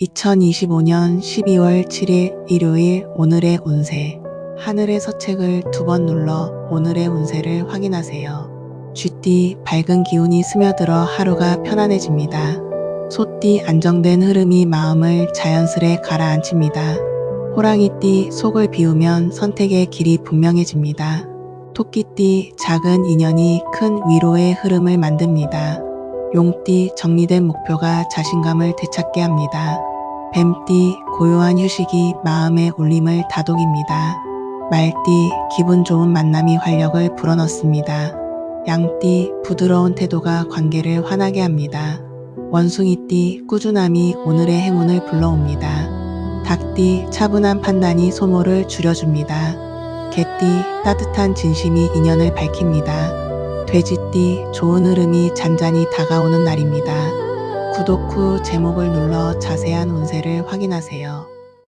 2025년 12월 7일 일요일 오늘의 운세. 하늘의 서책을 두 번 눌러 오늘의 운세를 확인하세요. 쥐띠 밝은 기운이 스며들어 하루가 편안해집니다. 소띠 안정된 흐름이 마음을 자연스레 가라앉힙니다. 호랑이띠 속을 비우면 선택의 길이 분명해집니다. 토끼띠 작은 인연이 큰 위로의 흐름을 만듭니다. 용띠 정리된 목표가 자신감을 되찾게 합니다. 뱀띠 고요한 휴식이 마음의 울림을 다독입니다. 말띠 기분 좋은 만남이 활력을 불어넣습니다. 양띠 부드러운 태도가 관계를 환하게 합니다. 원숭이띠 꾸준함이 오늘의 행운을 불러옵니다. 닭띠 차분한 판단이 소모를 줄여줍니다. 개띠 따뜻한 진심이 인연을 밝힙니다. 돼지띠 좋은 흐름이 잔잔히 다가오는 날입니다. 구독 후 제목을 눌러 자세한 운세를 확인하세요.